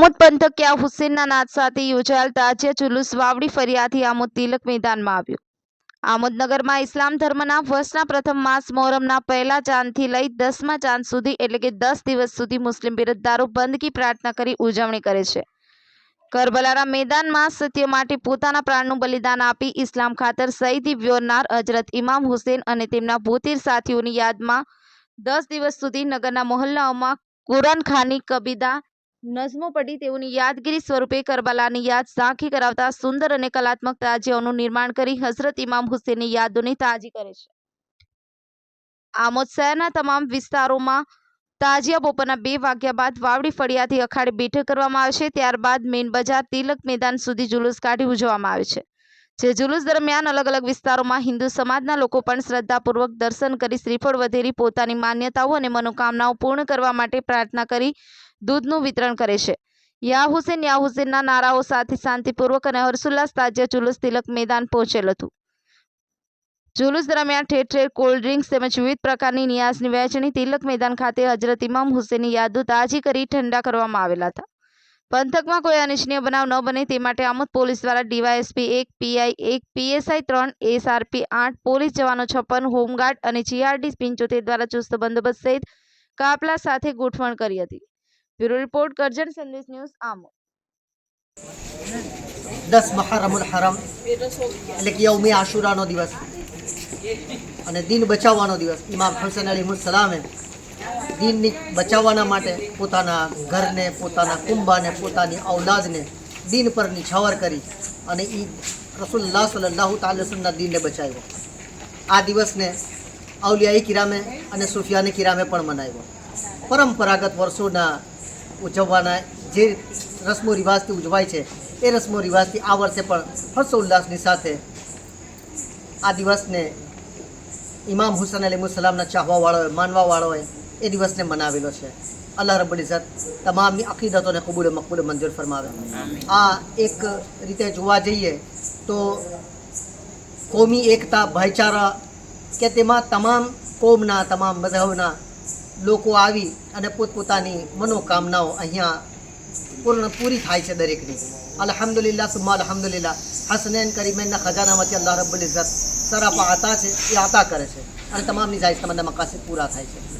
આમોદ પંથકિયા હુસેનના નાદ સાથે યોજાયેલ તાજિયા જુલુસ વાવડી ફરિયાથી આમોદ તિલક મેદાનમાં આવ્યું. આમોદ ઇસ્લામ ધર્મના વર્ષના પ્રથમ માસ મોહરમના પહેલા ચાંદથી લઈ દસમા ચાંદ સુધી એટલે કે દસ દિવસ સુધી મુસ્લિમ બિરદદારો બંદકી પ્રાર્થના કરી ઉજવણી કરે છે. કરબલાના મેદાનમાં સત્ય માટે પોતાના પ્રાણનું બલિદાન આપી ઇસ્લામ ખાતર શહીદી વ્યોરનાર હજરત ઇમામ હુસેન અને તેમના ભૂતીર સાથીઓની યાદમાં દસ દિવસ સુધી નગરના મોહલ્લાઓમાં કુરાન ખાની, કબીદા નઝમો પડી તેઓની યાદગીરી સ્વરૂપે કરબલાની યાદ ઝાંખી કરાવતા સુંદર અને કલાત્મક તાજિયાઓનું નિર્માણ કરી હઝરત ઇમામ હુસેનની યાદોને તાજી કરે છે. આમોદ શહેરના તમામ વિસ્તારોમાં તાજિયા બપોરના બે વાગ્યા બાદ વાવડી ફળિયાથી અખાડે બેઠક કરવામાં આવે છે. ત્યારબાદ મેઇન બજાર તિલક મેદાન સુધી જુલુસ કાઢી ઉજવવામાં આવે છે. જે જુલુસ દરમિયાન અલગ અલગ વિસ્તારોમાં હિન્દુ સમાજના લોકો પણ શ્રદ્ધાપૂર્વક દર્શન કરી શ્રીફળ વધેરી પોતાની માન્યતાઓ અને મનોકામનાઓ પૂર્ણ કરવા માટે પ્રાર્થના કરી દૂધનું વિતરણ કરે છે. યા હુસેન, યા હુસેનના નારાઓ સાથે શાંતિપૂર્વક અને હર્ષોલ્લાસ તાજ્ય જુલુસ તિલક મેદાન પહોંચેલ હતું. જુલુસ દરમિયાન ઠેર ઠેર કોલ્ડ ડ્રિંક્સ તેમજ વિવિધ પ્રકારની નિયાસની વહેંચણી તિલક મેદાન ખાતે હજરત ઇમામ હુસેનની યાદો તાજી કરી ઠંડા કરવામાં આવેલા હતા. પંથકમાં કોઈ અનિચ્છનીય બનાવ ન બને તે માટે આમોદ પોલીસ દ્વારા ડીવાયએસપી એક પીઆઈ, એક પીએસઆઈ ત્રણ, એસઆરપી આઠ, પોલીસ જવાનો છપ્પન, હોમગાર્ડ અને જીઆરડી પંચોતેર દ્વારા ચુસ્ત બંદોબસ્ત સહિત કાપલા સાથે ગોઠવણ કરી હતી. બ્યુરો રિપોર્ટ કરજણ સંદેશ ન્યૂઝ, આમોદ. દસ મહારમુલ હરમ, એટલે કે યૌમી આશુરાનો દિવસ અને દિન બચાવવાનો દિવસ. ઇમામ હસન અલી સલામે દિનની બચાવવાના માટે પોતાના ઘરને, પોતાના કુંભાને, પોતાની ઔલાદને દિન પર નિછાવર કરી અને એ રસુલ્લાહ સલ્લાહુ તાલસમના દિનને બચાવ્યો. આ દિવસને અવલિયાઈ કિરામે અને સુફિયાની કિરામે પણ મનાવ્યો. પરંપરાગત વર્ષોના ઉજવવાના જે રસમો રિવાજથી ઉજવાય છે, એ રસમો રિવાજથી આ વર્ષે પણ હર્ષોલ્લાસની સાથે આ દિવસને ઇમામ હુસેન અલી સલામના ચાહવાવાળાઓએ, માનવાવાળાઓએ એ દિવસને મનાવેલો છે. અલ્લાહ રબ્બુલ ઇઝત તમામની અકીદતોને કબૂલ મકબૂલ મંજૂર ફરમાવે. આ એક રીતે જોવા જઈએ તો કોમી એકતા ભાઈચારા કે તેમાં તમામ કોમના તમામ મذહબના લોકો આવી અને પોતપોતાની મનોકામનાઓ અહીંયા પૂર્ણ પૂરી થાય છે દરેકની. અલ્હમ્દુલિલ્લાહ સુમા અલ્હમ્દુલિલ્લાહ. હસનૈન કરીમેનના ખજાનામાંથી અલ્લાહ રબ્બુલ ઇઝત સરાપા આતા છે એ આતા કરે છે. અને તમામની જાયઝ તમામના મકાસદ પૂરા થાય છે.